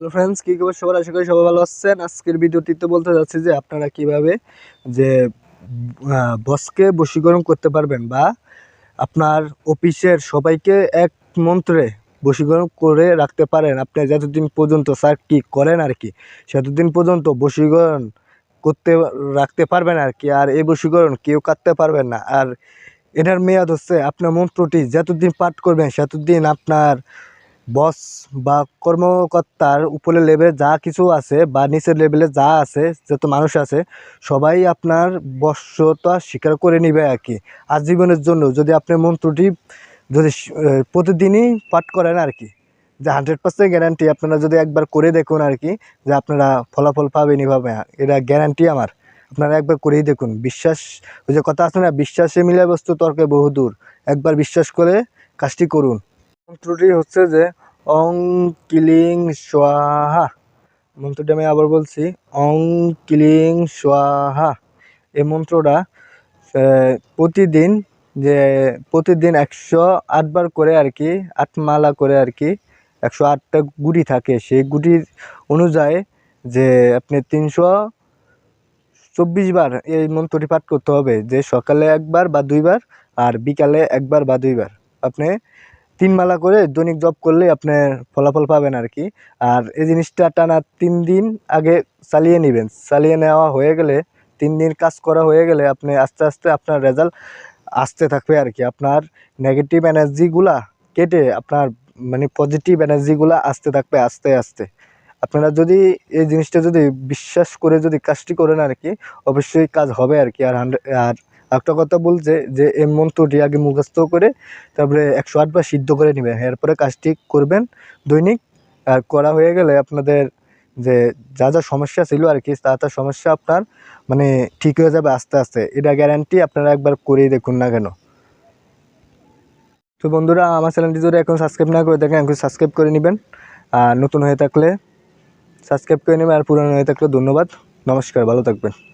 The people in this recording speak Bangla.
হ্যালো ফ্রেন্ডস কী খবর? সবার আশা করি সবাই ভালো আছেন। আজকের ভিডিওটিতে বলতে যাচ্ছি যে আপনারা কীভাবে যে বসকে বশীকরণ করতে পারবেন বা আপনার অফিসের সবাইকে এক মন্ত্রে বশীকরণ করে রাখতে পারেন। আপনি যতদিন পর্যন্ত স্যার কি করেন আর কি, সেতদিন পর্যন্ত বশীকরণ করতে, রাখতে পারবেন আর কি। আর এই বশীকরণ কেউ কাটতে পারবেন না। আর এটার মেয়াদ হচ্ছে আপনার মন্ত্রটি যতদিন পাঠ করবেন, সেতদিন আপনার বস বা কর্মকর্তার উপরের লেভেলে যা কিছু আছে বা নিচের লেভেলে যা আছে, যত মানুষ আছে, সবাই আপনার বশ্যতা স্বীকার করে নিবে আর কি। আজীবনের জন্য যদি আপনি মন্ত্রটি যদি প্রতিদিনই পাঠ করেন আর কি, যে হান্ড্রেড পার্সেন্ট গ্যারান্টি আপনারা যদি একবার করে দেখুন আর কি, যে আপনারা ফলাফল পাবেনই পাবে এটা গ্যারান্টি আমার। আপনারা একবার করেই দেখুন। বিশ্বাস, ওই যে কথা আছে না, বিশ্বাসে মিলে বস্তু তর্কে বহুদূর। একবার বিশ্বাস করে কাজটি করুন। মন্ত্রটি হচ্ছে যে অং কিলিং স্বাহা। মন্ত্রটি আমি আবার বলছি, অং কিলিং স্বাহা। এই মন্ত্রটা প্রতিদিন যে, প্রতিদিন একশো আটবার করে আর কি, আট মালা করে আর কি, একশো আটটা গুটি থাকে। সেই গুটির অনুযায়ী যে, আপনি তিনশো চব্বিশ বার এই মন্ত্রটি পাঠ করতে হবে। যে সকালে একবার বা দুইবার আর বিকালে একবার বা দুইবার। আপনি তিন মালা করে দৈনিক জব করলে আপনি ফলাফল পাবেন আর কি। আর এই জিনিসটা টানা তিন দিন আগে চালিয়ে নেবেন। চালিয়ে নেওয়া হয়ে গেলে, তিন দিন কাজ করা হয়ে গেলে আপনি আস্তে আস্তে আপনার রেজাল্ট আসতে থাকবে আর কি। আপনার নেগেটিভ এনার্জিগুলা কেটে আপনার মানে পজিটিভ এনার্জিগুলা আসতে থাকবে আস্তে আস্তে। আপনারা যদি এই জিনিসটা যদি বিশ্বাস করে যদি কাজটি করেন আর কি, অবশ্যই কাজ হবে আর কি। আর হান্ড্রেড আর একটা কথা বলছে যে এই মন্ত্রটি আগে মুখস্থ করে তারপরে একশো আটবার সিদ্ধ করে নেবেন। এরপরে কাজটি করবেন দৈনিক। আর করা হয়ে গেলে আপনাদের যে, যা যা সমস্যা ছিল আর কি, তা তা সমস্যা আপনার মানে ঠিক হয়ে যাবে আস্তে আস্তে। এটা গ্যারান্টি আপনারা একবার করেই দেখুন না কেন। তো বন্ধুরা, আমার চ্যানেলটি যদি এখন সাবস্ক্রাইব না করে দেখেন এখন সাবস্ক্রাইব করে নেবেন। আর নতুন হয়ে থাকলে সাবস্ক্রাইব করে নেবেন। আর পুরানো হয়ে থাকলে ধন্যবাদ। নমস্কার, ভালো থাকবেন।